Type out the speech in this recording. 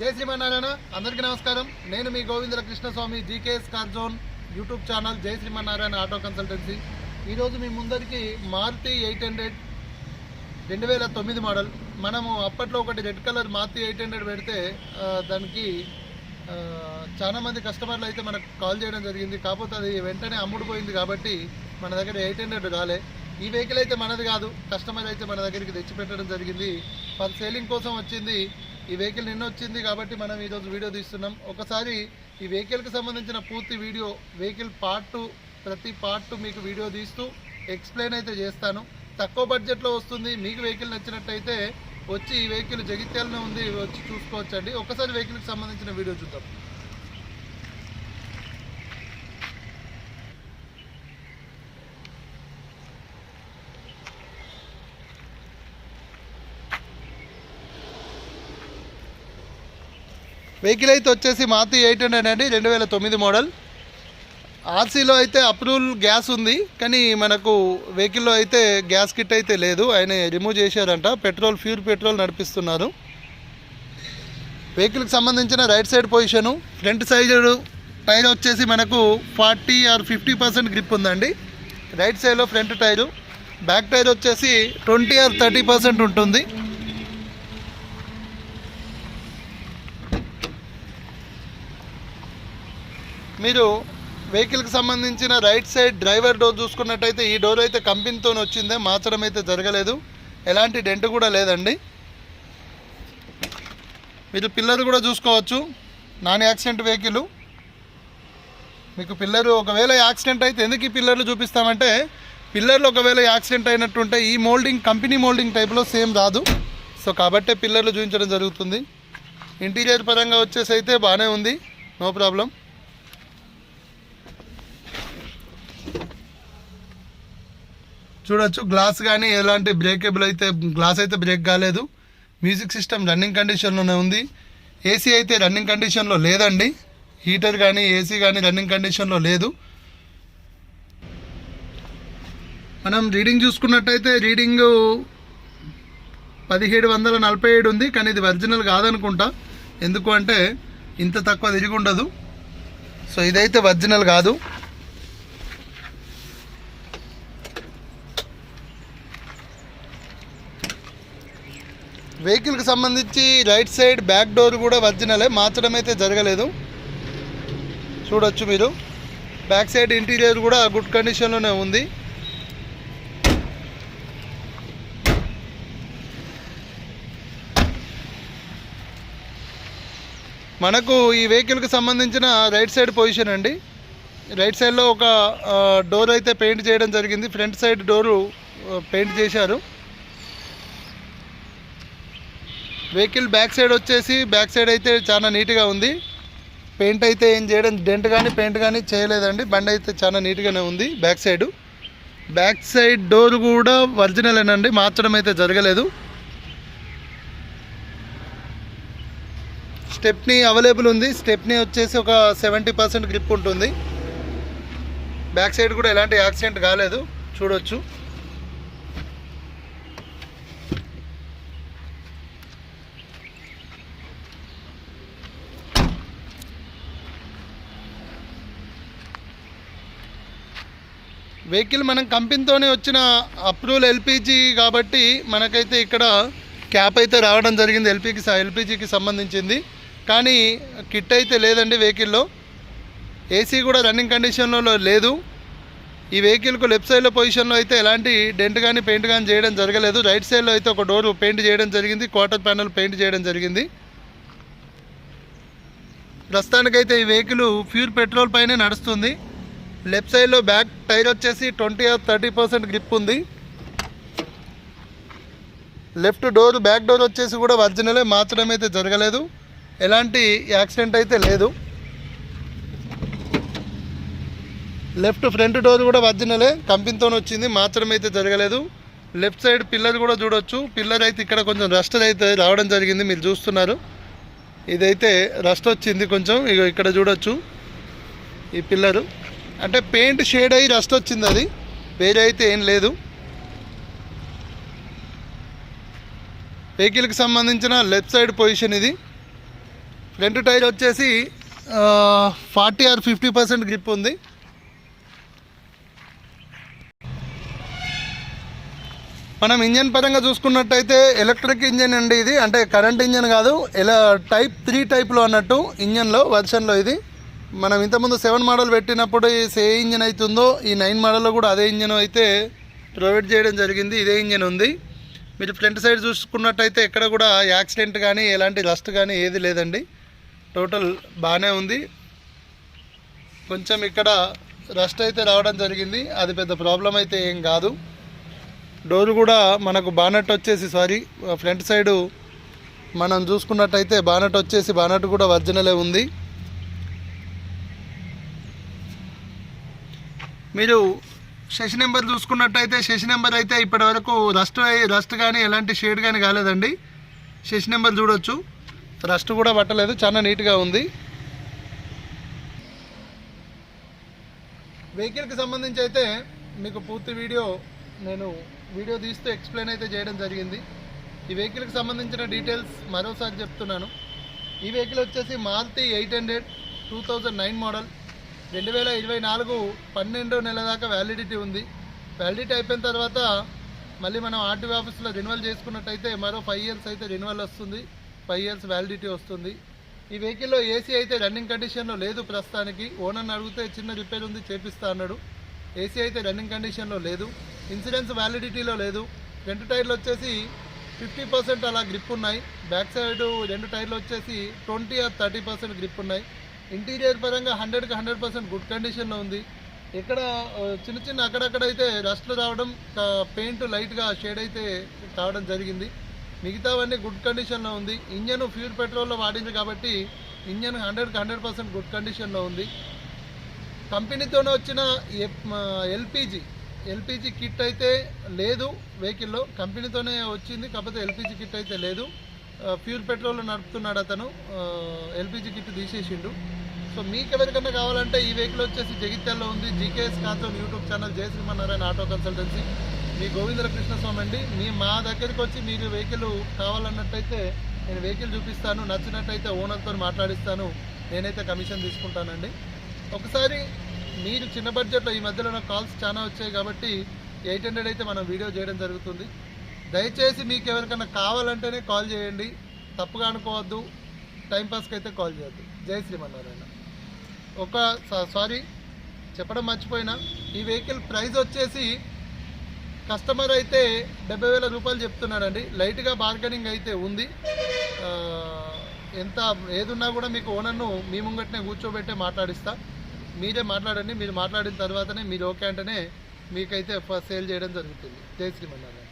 జై శ్రీమన్నారాయణ అందరికీ నమస్కారం. నేను మీ Govindala Krishnaswamy GKS car zone YouTube channel జై శ్రీమన్నారాయణ ఆటో కన్సల్టెన్సీ. ఈరోజు మీ ముందరికి మారుతి ఎయిట్ హండ్రెడ్ రెండు వేల తొమ్మిది మోడల్. మనము అప్పట్లో ఒకటి red colour Maruti eight hundred పెడితే దానికి చాలామంది కస్టమర్లు అయితే మనకు కాల్ చేయడం జరిగింది. కాకపోతే అది వెంటనే అమ్ముడుపోయింది కాబట్టి మన దగ్గర ఎయిట్ హండ్రెడ్ రాలే. ఈ వెహికల్ అయితే మనది కాదు. కస్టమర్ అయితే మన దగ్గరికి తెచ్చి పెట్టడం జరిగింది. వాళ్ళ సేలింగ్ కోసం వచ్చింది ఈ వెహికల్ నిన్న వచ్చింది కాబట్టి మనం ఈరోజు వీడియో తీస్తున్నాం. ఒకసారి ఈ వెహికల్కి సంబంధించిన పూర్తి వీడియో వెహికల్ పార్ట్ ప్రతి పార్ట్ మీకు వీడియో తీస్తూ ఎక్స్ప్లెయిన్ అయితే చేస్తాను. తక్కువ బడ్జెట్లో వస్తుంది మీకు వెహికల్ నచ్చినట్టయితే వచ్చి ఈ వెహికల్ జగిత్యాలనే ఉంది వచ్చి చూసుకోవచ్చండి. ఒకసారి వెహికల్కి సంబంధించిన వీడియో చూద్దాం. వెహికల్ అయితే వచ్చేసి మారుతి ఎయిట్ హండ్రెడ్ అండి రెండు వేల తొమ్మిది మోడల్. ఆర్సీలో అయితే అప్రూవల్ గ్యాస్ ఉంది కానీ మనకు వెహికల్లో అయితే గ్యాస్ కిట్ అయితే లేదు. ఆయన రిమూవ్ చేశారంట పెట్రోల్ ప్యూర్ పెట్రోల్ నడిపిస్తున్నారు. వెహికల్కి సంబంధించిన right side position front side tyre వచ్చేసి మనకు forty or fifty percent grip ఉందండి. రైట్ సైడ్లో ఫ్రంట్ టైరు బ్యాక్ టైర్ వచ్చేసి ట్వంటీ ఆర్ థర్టీ పర్సెంట్ ఉంటుంది. మీరు వెహికల్కి సంబంధించిన రైట్ సైడ్ డ్రైవర్ డోర్ చూసుకున్నట్టయితే ఈ డోర్ అయితే కంపెనీతో వచ్చిందే మార్చడం అయితే జరగలేదు. ఎలాంటి డెంట్ కూడా లేదండి. మీరు పిల్లర్ కూడా చూసుకోవచ్చు. Non accident vehicle. మీకు పిల్లరు ఒకవేళ యాక్సిడెంట్ అయితే ఎందుకు ఈ పిల్లర్లు చూపిస్తామంటే పిల్లర్లు ఒకవేళ యాక్సిడెంట్ అయినట్టుంటే ఈ మోల్డింగ్ కంపెనీ మోల్డింగ్ టైప్లో సేమ్ రాదు. సో కాబట్టే పిల్లర్లు చూపించడం జరుగుతుంది. ఇంటీరియర్ పరంగా వచ్చేసి అయితే బాగానే ఉంది. No problem. చూడొచ్చు. గ్లాస్ కానీ ఎలాంటి బ్రేకేబుల్ అయితే గ్లాస్ అయితే బ్రేక్ కాలేదు. మ్యూజిక్ సిస్టమ్ రన్నింగ్ కండిషన్లోనే ఉంది. ఏసీ అయితే రన్నింగ్ కండిషన్లో లేదండి. హీటర్ కానీ ఏసీ కానీ రన్నింగ్ కండిషన్లో లేదు. మనం రీడింగ్ చూసుకున్నట్టయితే రీడింగ్ పదిహేడు వందల నలభై ఏడు ఉంది కానీ ఇది ఒరిజినల్ కాదనుకుంటా. ఎందుకు అంటే ఇంత తక్కువ తిరిగి ఉండదు. సో ఇదైతే ఒరిజినల్ కాదు. వెహికల్కి సంబంధించి రైట్ సైడ్ బ్యాక్ డోర్ కూడా ఒరిజినలే మార్చడం అయితే జరగలేదు. చూడొచ్చు మీరు. బ్యాక్ సైడ్ ఇంటీరియర్ కూడా గుడ్ కండిషన్లోనే ఉంది. మనకు ఈ వెహికల్కి సంబంధించిన రైట్ సైడ్ పొజిషన్ అండి. రైట్ సైడ్లో ఒక డోర్ అయితే పెయింట్ చేయడం జరిగింది. ఫ్రంట్ సైడ్ డోరు పెయింట్ చేశారు. వెహికల్ బ్యాక్ సైడ్ వచ్చేసి బ్యాక్ సైడ్ అయితే చాలా నీట్గా ఉంది. పెయింట్ అయితే ఏం చేయడం డెంట్ కానీ పెయింట్ కానీ చేయలేదండి. బండి అయితే చాలా నీట్గానే ఉంది back side. Back side door కూడా ఒరిజినలేనండి మార్చడం అయితే జరగలేదు. స్టెప్నీ అవైలబుల్ ఉంది. స్టెప్నీ వచ్చేసి ఒక సెవెంటీ పర్సెంట్ గ్రిప్ ఉంటుంది. బ్యాక్ సైడ్ కూడా ఎలాంటి యాక్సిడెంట్ కాలేదు. చూడొచ్చు. వెహికల్ మనం కంపెనీతోనే వచ్చిన అప్రూవల్ ఎల్పిజి కాబట్టి మనకైతే ఇక్కడ క్యాప్ అయితే రావడం జరిగింది ఎల్పికి ఎల్పిజికి సంబంధించింది. కానీ కిట్ అయితే లేదండి వెహికల్లో. ఏసీ కూడా రన్నింగ్ కండిషన్లో లేదు. ఈ వెహికల్కు లెఫ్ట్ సైడ్లో పొజిషన్లో అయితే ఎలాంటి డెంట్ కానీ పెయింట్ కానీ చేయడం జరగలేదు. రైట్ సైడ్లో అయితే ఒక డోర్ పెయింట్ చేయడం జరిగింది. క్వార్టర్ ప్యానల్ పెయింట్ చేయడం జరిగింది. ప్రస్తుతానికైతే ఈ వెహికల్ ప్యూర్ పెట్రోల్ పైనే నడుస్తుంది. లెఫ్ట్ సైడ్లో బ్యాక్ టైర్ వచ్చేసి twenty or thirty percent grip ఉంది. లెఫ్ట్ డోర్ బ్యాక్ డోర్ వచ్చేసి కూడా ఒరిజినలే మార్చడం అయితే జరగలేదు. ఎలాంటి యాక్సిడెంట్ అయితే లేదు. లెఫ్ట్ ఫ్రంట్ డోర్ కూడా ఒరిజినలే కంపెనీతో వచ్చింది మార్చడం అయితే జరగలేదు. లెఫ్ట్ సైడ్ పిల్లర్ కూడా చూడొచ్చు. పిల్లర్ అయితే ఇక్కడ కొంచెం రస్ట్ అయితే రావడం జరిగింది మీరు చూస్తున్నారు. ఇదైతే రస్ట్ వచ్చింది కొంచెం ఇక ఇక్కడ చూడొచ్చు ఈ పిల్లరు. అంటే పెయింట్ షేడ్ అయ్యి రస్ట్ వచ్చింది అది. వేరే అయితే ఏం లేదు. వెహికల్కి సంబంధించిన లెఫ్ట్ సైడ్ పొజిషన్ ఇది. ఫ్రంట్ టైర్ వచ్చేసి forty or fifty percent grip ఉంది. మనం ఇంజన్ పరంగా చూసుకున్నట్టయితే ఎలక్ట్రిక్ ఇంజన్ అండి ఇది. అంటే కరెంట్ ఇంజన్ కాదు. ఎలా టైప్ త్రీ టైప్లో అన్నట్టు ఇంజన్లో వర్షన్లో ఇది. మనం ఇంతకుముందు సెవెన్ మోడల్ పెట్టినప్పుడు ఏ ఇంజన్ అవుతుందో ఈ నైన్ మోడల్లో కూడా అదే ఇంజన్ అయితే ప్రొవైడ్ చేయడం జరిగింది ఇదే ఇంజన్ ఉంది. మీరు ఫ్రంట్ సైడ్ చూసుకున్నట్టయితే ఎక్కడ కూడా యాక్సిడెంట్ కానీ ఎలాంటి రస్ట్ కానీ ఏది లేదండి. టోటల్ బాగానే ఉంది. కొంచెం ఇక్కడ రస్ట్ అయితే రావడం జరిగింది. అది పెద్ద ప్రాబ్లం అయితే ఏం కాదు. డోర్ కూడా మనకు బానట్ వచ్చేసి సారీ ఫ్రంట్ సైడు మనం చూసుకున్నట్టయితే బానట్ వచ్చేసి బానట్ కూడా ఒరిజినలే ఉంది. మీరు శశి నెంబర్ చూసుకున్నట్టయితే శశి నెంబర్ అయితే ఇప్పటి వరకు రస్ట్ రస్ట్ కానీ ఎలాంటి షేడ్ కానీ కాలేదండి. శశి నెంబర్ చూడొచ్చు. రస్ట్ కూడా పట్టలేదు చాలా నీట్గా ఉంది. వెహికల్కి సంబంధించి అయితే మీకు పూర్తి వీడియో నేను వీడియో తీస్తూ ఎక్స్ప్లెయిన్ అయితే చేయడం జరిగింది. ఈ వెహికల్కి సంబంధించిన డీటెయిల్స్ మరోసారి చెప్తున్నాను. ఈ వెహికల్ వచ్చేసి Maruti eight hundred two nine model. రెండు వేల ఇరవై నాలుగు పన్నెండో నెల దాకా వ్యాలిడిటీ ఉంది. వ్యాలిడిటీ అయిపోయిన తర్వాత మళ్ళీ మనం ఆర్టీఓ ఆఫీస్లో రెన్యువల్ చేసుకున్నట్టయితే మరో ఫైవ్ ఇయర్స్ అయితే రెన్యువల్ వస్తుంది. ఫైవ్ ఇయర్స్ వ్యాలిడిటీ వస్తుంది. ఈ వెహికల్లో ఏసీ అయితే రన్నింగ్ కండిషన్లో లేదు ప్రస్తుతానికి. ఓనర్ని అడిగితే చిన్న రిపేర్ ఉంది చేపిస్తా అన్నాడు. ఏసీ అయితే రన్నింగ్ కండిషన్లో లేదు. ఇన్సూరెన్స్ వ్యాలిడిటీలో లేదు. రెండు టైర్లు వచ్చేసి ఫిఫ్టీ పర్సెంట్ అలా గ్రిప్ ఉన్నాయి. బ్యాక్ సైడ్ రెండు టైర్లు వచ్చేసి twenty or thirty percent grip ఉన్నాయి. ఇంటీరియర్ పరంగా హండ్రెడ్కి హండ్రెడ్ పర్సెంట్ గుడ్ కండిషన్లో ఉంది. ఇక్కడ చిన్న చిన్న అక్కడక్కడ అయితే రస్ట్లు రావడం పెయింట్ లైట్గా షేడ్ అయితే కావడం జరిగింది. మిగతావన్నీ గుడ్ కండిషన్లో ఉంది. ఇంజన్ ఫ్యూర్ పెట్రోల్లో వాడింది కాబట్టి ఇంజన్ హండ్రెడ్కి హండ్రెడ్ పర్సెంట్ గుడ్ కండిషన్లో ఉంది. కంపెనీతోనే వచ్చిన ఎల్పిజి ఎల్పిజి కిట్ అయితే లేదు వెహికల్లో కంపెనీతోనే వచ్చింది కాకపోతే ఎల్పిజి కిట్ అయితే లేదు. ప్యూర్ పెట్రోల్ నడుపుతున్నాడు అతను. LPG kit తీసేసిండు. సో మీకు ఎవరికన్నా కావాలంటే ఈ వెహికల్ వచ్చేసి జగిత్యాల్లో ఉంది. జీకేఎస్ కాంతోన్ యూట్యూబ్ ఛానల్ జయశ్రీమన్నారాయణ ఆటో కన్సల్టెన్సీ. మీ గోవిందర కృష్ణస్వామి అండి మీ మా దగ్గరికి వచ్చి మీకు వెహికల్ కావాలన్నట్టయితే నేను వెహికల్ చూపిస్తాను. నచ్చినట్టయితే ఓనర్తో మాట్లాడిస్తాను. నేనైతే కమిషన్ తీసుకుంటానండి. ఒకసారి మీరు చిన్న బడ్జెట్లో ఈ మధ్యలో నాకు కాల్స్ చాలా వచ్చాయి కాబట్టి ఎయిట్ హండ్రెడ్ అయితే మనం వీడియో చేయడం జరుగుతుంది. దయచేసి మీకు ఎవరికైనా కావాలంటేనే కాల్ చేయండి. తప్పుగా అనుకోవద్దు. టైంపాస్కి అయితే కాల్ చేయొద్దు. జై శ్రీమన్నారాయణ. ఒక సారీ చెప్పడం మర్చిపోయినా. ఈ వెహికల్ ప్రైస్ వచ్చేసి కస్టమర్ అయితే డెబ్బై వేల రూపాయలు చెప్తున్నాడండి. లైట్గా బార్గెనింగ్ అయితే ఉంది. ఎంత ఏదున్నా కూడా మీకు ఓనర్ను మీ ముంగట్నే కూర్చోబెట్టే మాట్లాడిస్తా. మీరే మాట్లాడండి. మీరు మాట్లాడిన తర్వాతనే మీరు ఓకే అంటేనే మీకైతే సేల్ చేయడం జరుగుతుంది. జై శ్రీమన్నారాయణ.